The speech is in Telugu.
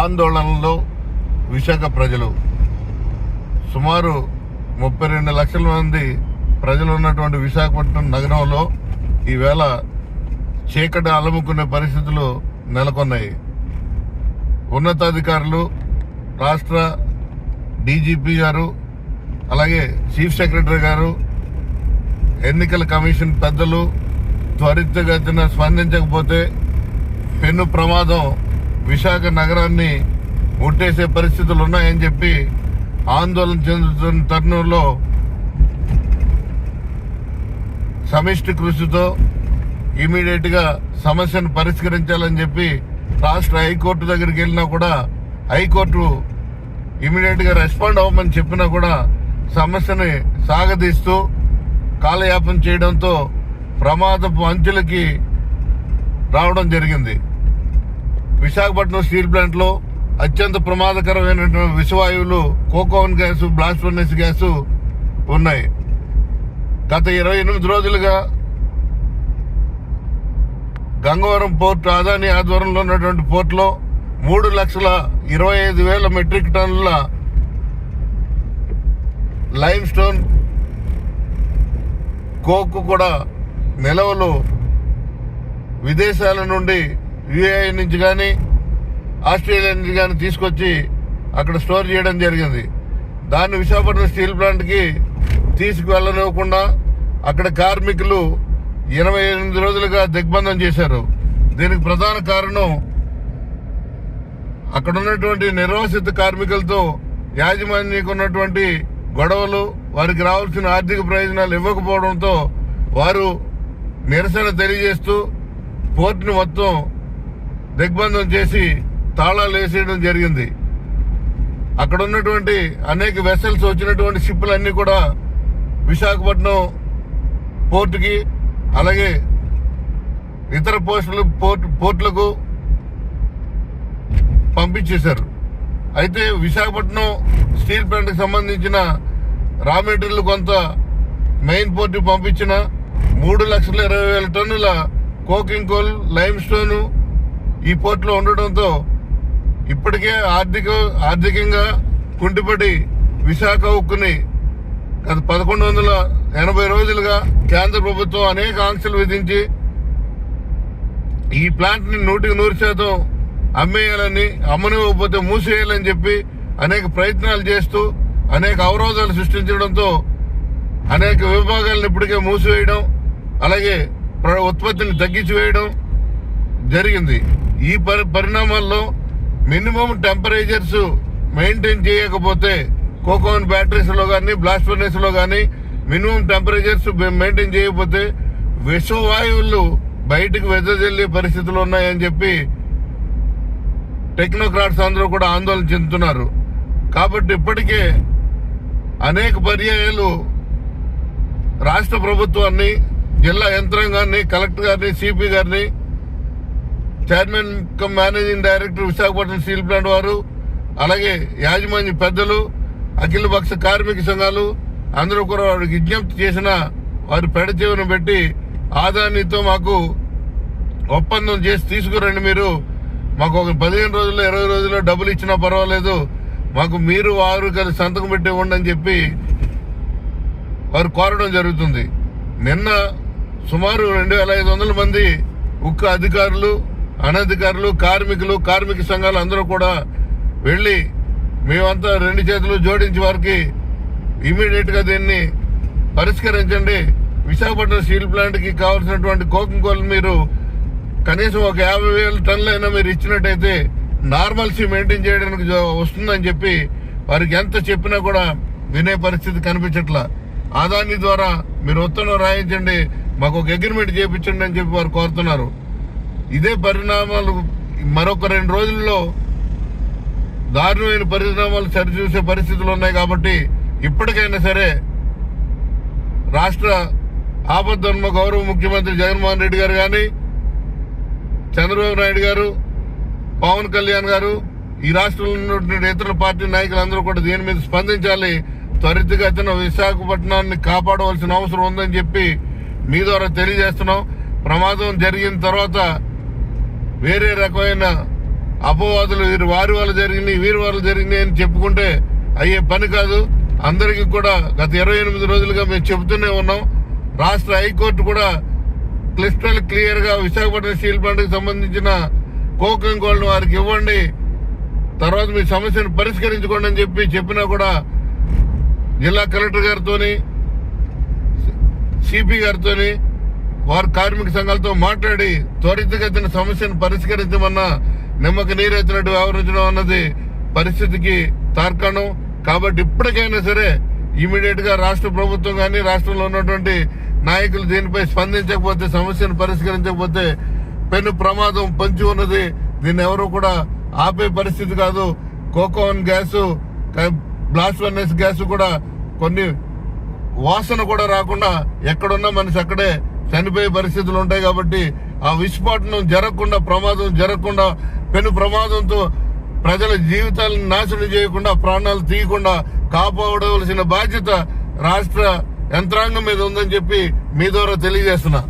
ఆందోళనలో విశాఖ ప్రజలు. సుమారు ముప్పై రెండు లక్షల మంది ప్రజలు ఉన్నటువంటి విశాఖపట్నం నగరంలో ఈవేళ చీకటి అలముకునే పరిస్థితులు నెలకొన్నాయి. ఉన్నతాధికారులు రాష్ట్ర డీజీపీ గారు అలాగే చీఫ్ సెక్రటరీ గారు ఎన్నికల కమిషన్ పెద్దలు త్వరితగతిన స్పందించకపోతే పెను ప్రమాదం విశాఖ నగరాన్ని ముట్టేసే పరిస్థితులు ఉన్నాయని చెప్పి ఆందోళన చెందుతున్న తరుణంలో సమిష్టి కృషితో ఇమీడియట్గా సమస్యను పరిష్కరించాలని చెప్పి రాష్ట్ర హైకోర్టు దగ్గరికి వెళ్ళినా కూడా హైకోర్టు ఇమీడియట్గా రెస్పాండ్ అవ్వమని చెప్పినా కూడా సమస్యని సాగదీస్తూ కాలయాపన చేయడంతో ప్రమాదపు అంచులకి రావడం జరిగింది. విశాఖపట్నం స్టీల్ ప్లాంట్లో అత్యంత ప్రమాదకరమైనటువంటి విషవాయువులు coke oven gas blast furnace gas ఉన్నాయి. గత ఇరవై ఎనిమిది రోజులుగా గంగవరం పోర్ట్ అదాని ఆధ్వర్యంలో ఉన్నటువంటి పోర్ట్లో మూడు లక్షల ఇరవై ఐదు వేల మెట్రిక్ టన్నుల లైమ్ స్టోన్ కోక్ కూడా నిలవలు విదేశాల నుండి యుఏఐ నుంచి కానీ ఆస్ట్రేలియా నుంచి కానీ తీసుకొచ్చి అక్కడ స్టోర్ చేయడం జరిగింది. దాన్ని విశాఖపట్నం స్టీల్ ప్లాంట్కి తీసుకువెళ్ళనివ్వకుండా అక్కడ కార్మికులు ఇరవై ఎనిమిది రోజులుగా దిగ్బంధం చేశారు. దీనికి ప్రధాన కారణం అక్కడ ఉన్నటువంటి నిర్వాసిత కార్మికులతో యాజమాన్యకు ఉన్నటువంటి గొడవలు వారికి రావాల్సిన ఆర్థిక ప్రయోజనాలు ఇవ్వకపోవడంతో వారు నిరసన తెలియజేస్తూ పోర్టును మొత్తం దిగ్బంధం చేసి తాళాలు వేసేయడం జరిగింది. అక్కడ ఉన్నటువంటి అనేక వెసల్స్ వచ్చినటువంటి షిప్పులన్నీ కూడా విశాఖపట్నం పోర్టుకి అలాగే ఇతర పోస్టులు పోర్ట్ పోర్టులకు పంపించేశారు. అయితే విశాఖపట్నం స్టీల్ ప్లాంట్కి సంబంధించిన రా మెటీరియల్ కొంత మెయిన్ పోర్టు పంపించిన మూడు లక్షల ఇరవై వేల టన్నుల కోకింగ్ కోల్ లైమ్ స్టోను ఈ పోర్టులో ఉండడంతో ఇప్పటికే ఆర్థిక ఆర్థికంగా కుంటిపడి విశాఖ ఉక్కుని గత పదకొండు వందల ఎనభై రోజులుగా కేంద్ర ప్రభుత్వం అనేక ఆంక్షలు విధించి ఈ ప్లాంట్ని నూటికి నూరు శాతం అమ్మేయాలని అమ్మనివ్వకపోతే మూసేయాలని చెప్పి అనేక ప్రయత్నాలు చేస్తూ అనేక అవరోధాలు సృష్టించడంతో అనేక విభాగాలను ఇప్పటికే మూసివేయడం అలాగే ప్ర- ఉత్పత్తిని తగ్గించి వేయడం జరిగింది. ఈ పరి పరిణామాల్లో మినిమం టెంపరేచర్స్ మెయింటైన్ చేయకపోతే కోకోన్ బ్యాటరీస్లో కానీ బ్లాస్ట్ ఫర్నెస్లో కానీ మినిమం టెంపరేచర్స్ మెయింటైన్ చేయకపోతే విషవాయువులు బయటకు వెదజల్లే పరిస్థితులు ఉన్నాయని చెప్పి టెక్నోక్రాట్స్ అందరూ కూడా ఆందోళన చెందుతున్నారు. కాబట్టి ఇప్పటికే అనేక పర్యాయాలు రాష్ట్ర ప్రభుత్వాన్ని జిల్లా యంత్రాంగాన్ని కలెక్టర్ గారిని సిపి గారిని chairman cum managing director Visakhapatnam steel plant వారు అలాగే యాజమాన్య పెద్దలు అఖిల పక్ష కార్మిక సంఘాలు అందరూ కూడా వారికి విజ్ఞప్తి చేసిన వారి పెడచెవిన పెట్టి ఆదానితో మాకు ఒప్పందం చేసి తీసుకురండి మీరు. మాకు ఒక పదిహేను రోజుల్లో ఇరవై రోజుల్లో డబ్బులు ఇచ్చినా పర్వాలేదు. మాకు మీరు వారు కలిసి సంతకం పెట్టి ఇవ్వండి అని చెప్పి వారు కోరడం జరుగుతుంది. నిన్న సుమారు రెండు వేల ఐదు వందల మంది ఉక్కు అధికారులు అనధికారులు కార్మికులు కార్మిక సంఘాలు అందరూ కూడా వెళ్ళి మేమంతా రెండు చేతులు జోడించి వారికి ఇమీడియట్గా దీన్ని పరిష్కరించండి. విశాఖపట్నం స్టీల్ ప్లాంట్కి కావాల్సినటువంటి కోకం కోల్ మీరు కనీసం ఒక యాభై వేల టన్నులైనా మీరు ఇచ్చినట్టయితే నార్మల్సీ మెయింటైన్ చేయడానికి వస్తుందని చెప్పి వారికి ఎంత చెప్పినా కూడా వినే పరిస్థితి కనిపించట్లా. ఆదాని ద్వారా మీరు ఉత్తరం రాయించండి. మాకు ఒక అగ్రిమెంట్ చేయించండి అని చెప్పి వారు కోరుతున్నారు. ఇదే పరిణామాలు మరొక రెండు రోజుల్లో దారుణమైన పరిణామాలు సరిచూసే పరిస్థితులు ఉన్నాయి కాబట్టి ఇప్పటికైనా సరే రాష్ట్ర ఆపద్ధర్మ గౌరవ ముఖ్యమంత్రి జగన్మోహన్ రెడ్డి గారు కానీ చంద్రబాబు నాయుడు గారు పవన్ కళ్యాణ్ గారు ఈ రాష్ట్రంలో ఉన్నటువంటి ఇతర పార్టీ నాయకులందరూ కూడా దీని మీద స్పందించాలి. త్వరితగతిన విశాఖపట్నాన్ని కాపాడవలసిన అవసరం ఉందని చెప్పి మీ ద్వారా తెలియజేస్తున్నాం. ప్రమాదం జరిగిన తర్వాత వేరే రకమైన అపవాదులు వీరి వారి వల్ల జరిగినాయి వీరి వాళ్ళు జరిగినాయి అని చెప్పుకుంటే అయ్యే పని కాదు. అందరికీ కూడా గత ఇరవై ఎనిమిది రోజులుగా మేము చెబుతూనే ఉన్నాం. రాష్ట్ర హైకోర్టు కూడా క్లిస్టల్ క్లియర్గా విశాఖపట్నం స్టీల్ ప్లాంట్కి సంబంధించిన కోకం గోల్డ్ వారికి ఇవ్వండి. తర్వాత మీ సమస్యను పరిష్కరించుకోండి అని చెప్పి చెప్పినా కూడా జిల్లా కలెక్టర్ గారితోని సిపి గారితోని వారి కార్మిక సంఘాలతో మాట్లాడి త్వరితగతిన సమస్యను పరిష్కరించమన్న నిమ్మక నీరెత్తినట్టు వ్యవహరించడం అన్నది పరిస్థితికి తార్కాణం. కాబట్టి ఇప్పటికైనా సరే ఇమీడియట్గా రాష్ట్ర ప్రభుత్వం కానీ రాష్ట్రంలో ఉన్నటువంటి నాయకులు దీనిపై స్పందించకపోతే సమస్యను పరిష్కరించకపోతే పెను ప్రమాదం పంచి ఉన్నది. దీన్ని ఎవరు కూడా ఆపే పరిస్థితి కాదు. Coke oven gas blast furnace gas కూడా కొన్ని వాసన కూడా రాకుండా ఎక్కడున్నా మనిషి అక్కడే చనిపోయే పరిస్థితులు ఉంటాయి కాబట్టి ఆ విస్ఫోటనం జరగకుండా ప్రమాదం జరగకుండా పెను ప్రమాదంతో ప్రజల జీవితాలను నాశనం చేయకుండా ప్రాణాలు తీయకుండా కాపాడవలసిన బాధ్యత రాష్ట్ర యంత్రాంగం మీద ఉందని చెప్పి మీ ద్వారా తెలియజేస్తున్నా.